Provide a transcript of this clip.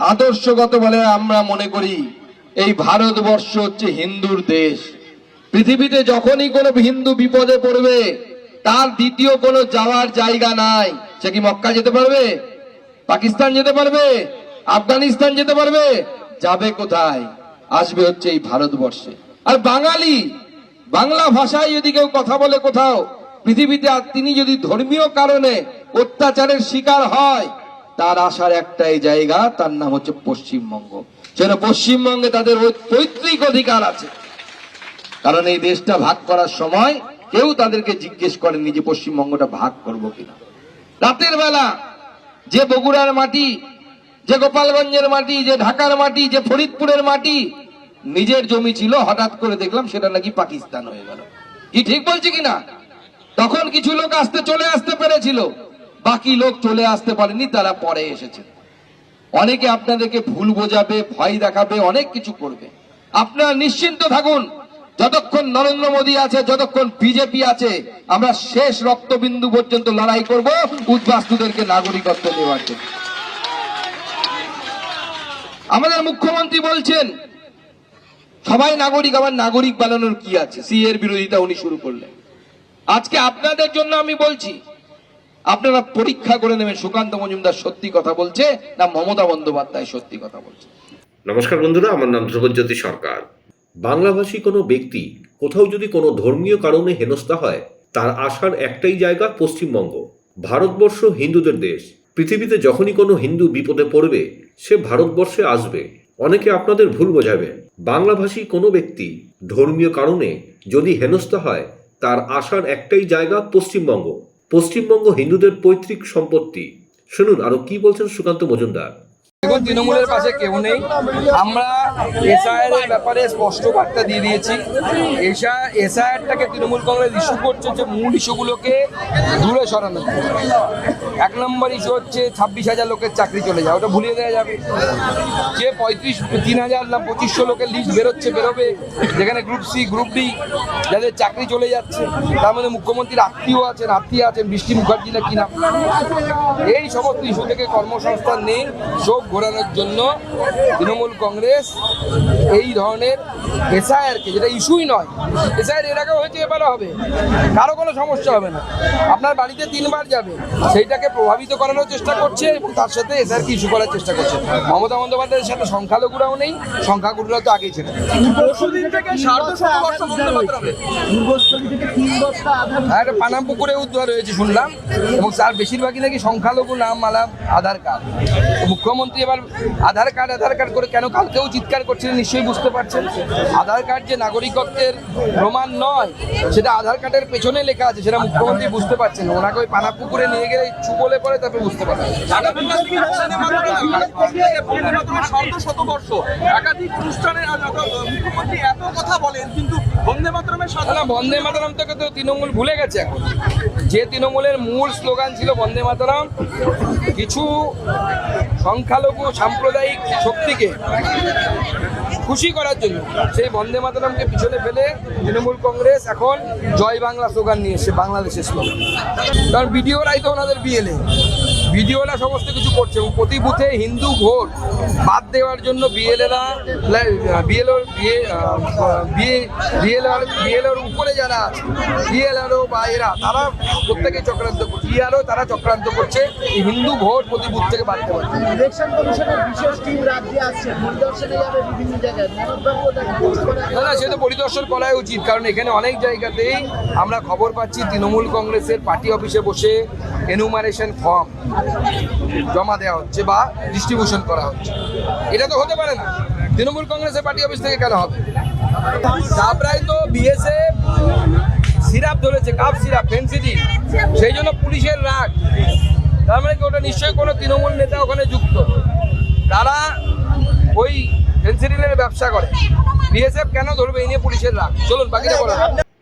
আদর্শগত বলে আমরা মনে করি এই ভারতবর্ষ হচ্ছে হিন্দুর দেশ। পৃথিবীতে যখনই কোনো হিন্দু বিপদে পড়বে, তার দ্বিতীয় কোনো যাওয়ার জায়গা নাই। সে কি মক্কা যেতে পারবে? পাকিস্তান যেতে পারবে? আফগানিস্তান যেতে পারবে? যাবে কোথায়? আসবে হচ্ছে এই ভারতবর্ষে। আর বাঙালি, বাংলা ভাষায় যদি কেউ কথা বলে কোথাও, পৃথিবীতে তিনি যদি ধর্মীয় কারণে অত্যাচারের শিকার হয় তার আসার একটাই জায়গা, তার নাম হচ্ছে পশ্চিমবঙ্গ। সেটা পশ্চিমবঙ্গে তাদের পৈতৃক অধিকার আছে। কারণ এই দেশটা ভাগ করার সময় কেউ তাদেরকে জিজ্ঞেস করেনি যে পশ্চিমবঙ্গটা ভাগ করব কিনা। রাতের বেলা যে বগুড়ার মাটি, যে গোপালগঞ্জের মাটি, যে ঢাকার মাটি, যে ফরিদপুরের মাটি, নিজের জমি ছিল, হঠাৎ করে দেখলাম সেটা নাকি পাকিস্তান হয়ে গেল। কি ঠিক বলছি কিনা? তখন কিছু লোক আসতে, চলে আসতে পেরেছিল। বাকি লোক চলে আসতে পারেনি, তারা পরে এসেছে। অনেকে আপনাদেরকে ভুল বোঝাবে, ভয় দেখাবে, অনেক কিছু করবে। আপনারা নিশ্চিন্ত থাকুন, যতক্ষণ নরেন্দ্র মোদী আছে, যতক্ষণ বিজেপি আছে, আমরা শেষ রক্তবিন্দু পর্যন্ত লড়াই করব উদ্বাস্তুদেরকে নাগরিকত্ব দেওয়ার জন্য। আমাদের মুখ্যমন্ত্রী বলছেন, সবাই নাগরিক, আবার নাগরিক বানানোর কি আছে? সি এর বিরোধিতা উনি শুরু করলেন। আজকে আপনাদের জন্য আমি বলছি আপনারা পরীক্ষা করে নেবেন। সুকান্ত মজুমদার সত্যি কথা বলছে না মমতা বন্দ্যোপাধ্যায় সত্যি কথা বলছে? নমস্কার বন্ধুরা, আমার নাম ধ্রুবজ্যোতি সরকার। বাংলাভাষী কোনো ব্যক্তি কোথাও যদি কোনো ধর্মীয় কারণে হেনস্থা হয়, তার আসার একটাই জায়গা পশ্চিমবঙ্গ। ভারতবর্ষ হিন্দুদের দেশ। পৃথিবীতে যখনই কোনো হিন্দু বিপদে পড়বে, সে ভারতবর্ষে আসবে। অনেকে আপনাদের ভুল বোঝাবে। বাংলাভাষী কোনো ব্যক্তি ধর্মীয় কারণে যদি হেনস্থা হয়, তার আসার একটাই জায়গা পশ্চিমবঙ্গ। পশ্চিমবঙ্গ হিন্দুদের পৈতৃক সম্পত্তি। শুনুন আরও কি বলছেন সুকান্ত মজুমদার? তৃণমূলের পাশে কেউ নেই। আমরা এসআইআর এর ব্যাপারে স্পষ্ট বার্তা দিয়ে দিয়েছি। এসা এসআইআরটাকে তৃণমূল কংগ্রেস ইস্যু করছে যে মূল ইস্যুগুলোকে দূরে সরানো। এক নম্বর ইস্যু হচ্ছে ছাব্বিশ হাজার লোকের চাকরি চলে যায়, ওটা ভুলিয়ে দেওয়া যাবে। যে পঁয়ত্রিশ, তিন হাজার না পঁচিশশো লোকের লিস্ট বেরোচ্ছে, বেরোবে, যেখানে গ্রুপ সি গ্রুপ ডি যাদের চাকরি চলে যাচ্ছে, তার মধ্যে মুখ্যমন্ত্রীর আত্মীয় আছেন আত্মীয় আছেন, বৃষ্টি মুখার্জি না কিনা এই সমস্ত ইস্যু থেকে কর্মসংস্থান নেই চোখ ঘোরানোর জন্য তৃণমূল কংগ্রেস এই ধরনের এসআইআরকে যেটা ইস্যুই নয় এসআইআর এর আগেও হয়েছে এবারও হবে, কারও কোনো সমস্যা হবে না। আপনার বাড়িতে তিনবার যাবে, সেইটাকে প্রভাবিত করানোর চেষ্টা করছে এবং তার সাথে এসআইআরকে ইস্যু করার চেষ্টা করছে। মমতা বন্দ্যোপাধ্যায়ের সাথে সংখ্যালঘুরাও নেই, সংখ্যাগুরুরা তো আগেই ছিল পরশুদিন থেকে সার্ধ শতবর্ষ বন্দে মাতরমে পূর্বস্থলী থেকে তিন বস্তা আধার আর একটা পানাম পুকুরে উদ্ধার হয়েছে, শুনলাম, এবং তার বেশিরভাগই নাকি সংখ্যালঘু নাম, মালা, আধার কার্ড। মুখ্যমন্ত্রী এবার আধার কার্ড আধার কার্ড করে কেন কালকেও চিৎকার করছিলেন নিশ্চয়ই বুঝতে পারছেন? আধার কার্ড যে নাগরিকত্বের প্রমাণ নয় সেটা আধার কার্ডের পেছনে লেখা আছে সেটা মুখ্যমন্ত্রী বুঝতে পারছেন ওনাকে ওই পানা পুকুরে নিয়ে গেলে বলে পরে তারপরে বুঝতে পারবেন শতবর্ষ একাধিক মুখ্যমন্ত্রী এত কথা বলেন কিন্তু বন্দে মাতরমের বন্দে মাতরম থেকে তো তৃণমূল ভুলে গেছে এখন। যে তৃণমূলের মূল স্লোগান ছিল বন্দে মাতারাম, কিছু সংখ্যালঘু সাম্প্রদায়িক শক্তিকে খুশি করার জন্য সেই বন্দে মাতারামকে পিছনে ফেলে তৃণমূল কংগ্রেস এখন জয় বাংলা স্লোগান নিয়ে বাংলাদেশের স্লোগান। কারণ বিডিওরাই তো ওনাদের বিএলএ বিডিওরা সমস্ত কিছু করছে। এবং প্রতি বুথে হিন্দু ভোট বাদ দেওয়ার জন্য বিএলএরা বিএলও বিএলআর বিএলওর উপরে যারা আছে বিএলআরও বা এরা তারা প্রত্যেকে চক্রান্ত করছে। ইআরও তারা চক্রান্ত করছে হিন্দু ভোট প্রতি বুথ থেকে বাদ দেওয়ার জন্য। ইলেকশন কমিশনের বিশেষ টিম রাজ্যে আসছে। পরিদর্শনে যাবে বিভিন্ন জায়গায়। না না সেটা পরিদর্শন করাই উচিত। কারণ এখানে অনেক জায়গাতেই আমরা খবর পাচ্ছি তৃণমূল কংগ্রেসের পার্টি অফিসে বসে এনুমারেশন ফর্ম জমা দেওয়া হচ্ছে বা ডিস্ট্রিবিউশন করা হচ্ছে। এটা তো হতে পারে না। তৃণমূল কংগ্রেসের পার্টি অফিস থেকে কেন হবে? চাপড়ায় তো বিএসএফ সিরাপ ধরেছে, কাপ সিরাপ ফেন্সিডি সেই জন্য পুলিশের রাগ। তার মানে কি, ওটা নিশ্চয়ই কোনো তৃণমূল নেতা ওখানে যুক্ত। তারা ওই ফেন্সিডিলের ব্যবসা করে। বিএসএফ কেন ধরবে, এই নিয়ে পুলিশের রাগ। চলুন, বাকিটা বলো।